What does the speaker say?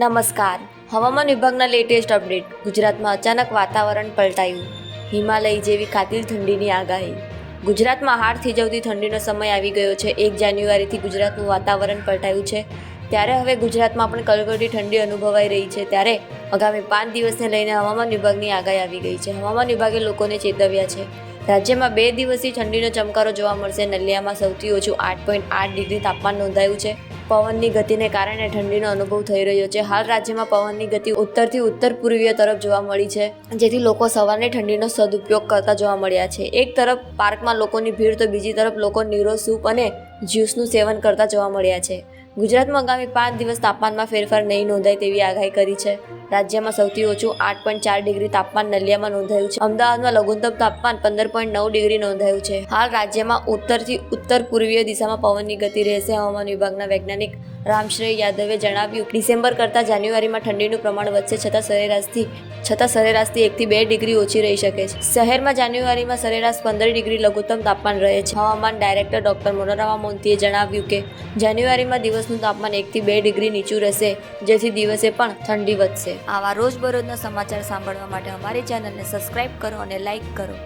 નમસ્કાર. હવામાન વિભાગના લેટેસ્ટ અપડેટ ગુજરાતમાં અચાનક વાતાવરણ પલટાયું. હિમાલય જેવી કાતિલ ઠંડીની આગાહી. ગુજરાતમાં હાડ થીજવતી ઠંડીનો સમય આવી ગયો છે. એક જાન્યુઆરીથી ગુજરાતનું વાતાવરણ પલટાયું છે. ત્યારે હવે ગુજરાતમાં પણ કડકડી ઠંડી અનુભવાઈ રહી છે. ત્યારે આગામી પાંચ દિવસને લઈને હવામાન વિભાગની આગાહી આવી ગઈ છે. હવામાન વિભાગે લોકોને ચેતવ્યા છે. રાજ્યમાં બે દિવસથી ઠંડીનો ચમકારો જોવા મળશે. નલિયામાં સૌથી ઓછું આઠ પોઈન્ટ આઠ ડિગ્રી તાપમાન નોંધાયું છે. પવનની ગતિને કારણે ઠંડીનો અનુભવ થઈ રહ્યો છે. હાલ રાજ્યમાં પવનની ગતિ ઉત્તરથી ઉત્તર પૂર્વીય તરફ જોવા મળી છે, જેથી લોકો સવારની ઠંડીનો સદુપયોગ કરતા જોવા મળ્યા છે. એક તરફ પાર્કમાં લોકોની ભીડ તો બીજી તરફ લોકો નીરો, સૂપ અને જ્યુસનું સેવન કરતા જોવા મળ્યા છે. ગુજરાતમાં આગામી પાંચ દિવસ તાપમાનમાં ફેરફાર નહીં નોંધાય તેવી આગાહી કરી છે. રાજ્યમાં સૌથી ઓછું આઠ પોઈન્ટ ચાર ડિગ્રી તાપમાન નલિયામાં નોંધાયું છે. અમદાવાદમાં લઘુત્તમ તાપમાન પંદર પોઈન્ટ નવ ડિગ્રી નોંધાયું છે. હાલ રાજ્યમાં ઉત્તરથી ઉત્તર પૂર્વીય દિશામાં પવનની ગતિ રહેશે. હવામાન વિભાગના વૈજ્ઞાનિક રામશ્રેય યાદવે જણાવ્યું, ડિસેમ્બર કરતાં જાન્યુઆરીમાં ઠંડીનું પ્રમાણ વધશે છતાં સરેરાશથી છતાં સરેરાશથી એકથી બે ડિગ્રી ઓછી રહી શકે છે. શહેરમાં જાન્યુઆરીમાં સરેરાશ પંદર ડિગ્રી લઘુત્તમ તાપમાન રહે છે. હવામાન ડાયરેક્ટર ડોક્ટર મનોરમા મોન્તીએ જણાવ્યું કે, જાન્યુઆરીમાં દિવસનું તાપમાન એકથી બે ડિગ્રી નીચું રહેશે, જેથી દિવસે પણ ઠંડી વધશે. આવા રોજબરોજના સમાચાર સાંભળવા માટે અમારી ચેનલને સબસ્ક્રાઇબ કરો અને લાઇક કરો.